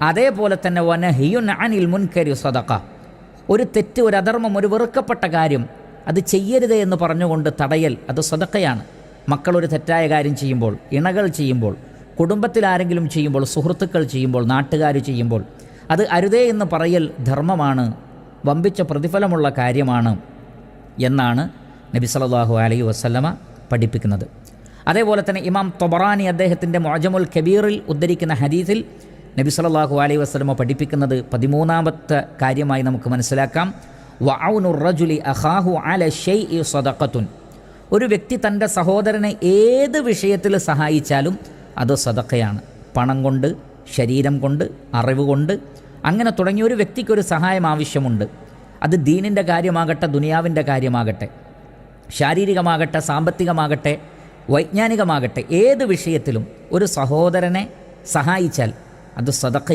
അതേപോലെ തന്നെ വനഹിയുൻ അനിൽ മുൻകരി സദക്ക ഒരു തെറ്റ് ഒരു അധർമ്മം ഒരു വെറുക്കപ്പെട്ട കാര്യം അത് ചെയ്യരുത് എന്ന് പറഞ്ഞുകൊണ്ട് തടയൽ അത് സ്വതക്കയാണ് മക്കളൊരു തെറ്റായ കാര്യം ചെയ്യുമ്പോൾ ഇണകൾ ചെയ്യുമ്പോൾ കുടുംബത്തിൽ ആരെങ്കിലും ചെയ്യുമ്പോൾ സുഹൃത്തുക്കൾ ചെയ്യുമ്പോൾ നാട്ടുകാർ ചെയ്യുമ്പോൾ അത് അരുതേ എന്ന് പറയൽ ധർമ്മമാണ് വമ്പിച്ച പ്രതിഫലമുള്ള കാര്യമാണ് എന്നാണ് നബി സല്ലല്ലാഹു അലൈഹി വസ്ലമ പഠിപ്പിക്കുന്നത്. അതേപോലെ തന്നെ ഇമാം തൊബറാനി അദ്ദേഹത്തിന്റെ മോജമുൽ കബീറിൽ ഉദ്ധരിക്കുന്ന ഹദീസിൽ നബി സല്ലല്ലാഹു അലൈഹി വസല്ലമ പഠിപ്പിക്കുന്നത് പതിമൂന്നാമത്തെ കാര്യമായി നമുക്ക് മനസ്സിലാക്കാം. വഔനുർ റജുലി അഖാഹു അല ഷൈഇ സദഖത്തുൻ. ഒരു വ്യക്തി തന്റെ സഹോദരനെ ഏത് വിഷയത്തിൽ സഹായിച്ചാലും അത് സദക്കയാണ് പണം കൊണ്ട് ശരീരം കൊണ്ട് അറിവ് കൊണ്ട് അങ്ങനെ തുടങ്ങിയ ഒരു വ്യക്തിക്കൊരു സഹായം ആവശ്യമുണ്ട്. അത് ദീനിന്റെ കാര്യമാകട്ടെ ദുനിയാവിന്റെ കാര്യമാകട്ടെ ശാരീരികമാകട്ടെ സാമ്പത്തികമാകട്ടെ വൈജ്ഞാനികമാകട്ടെ ഏത് വിഷയത്തിലും ഒരു സഹോദരനെ സഹായിച്ചാൽ അത് സദക്ക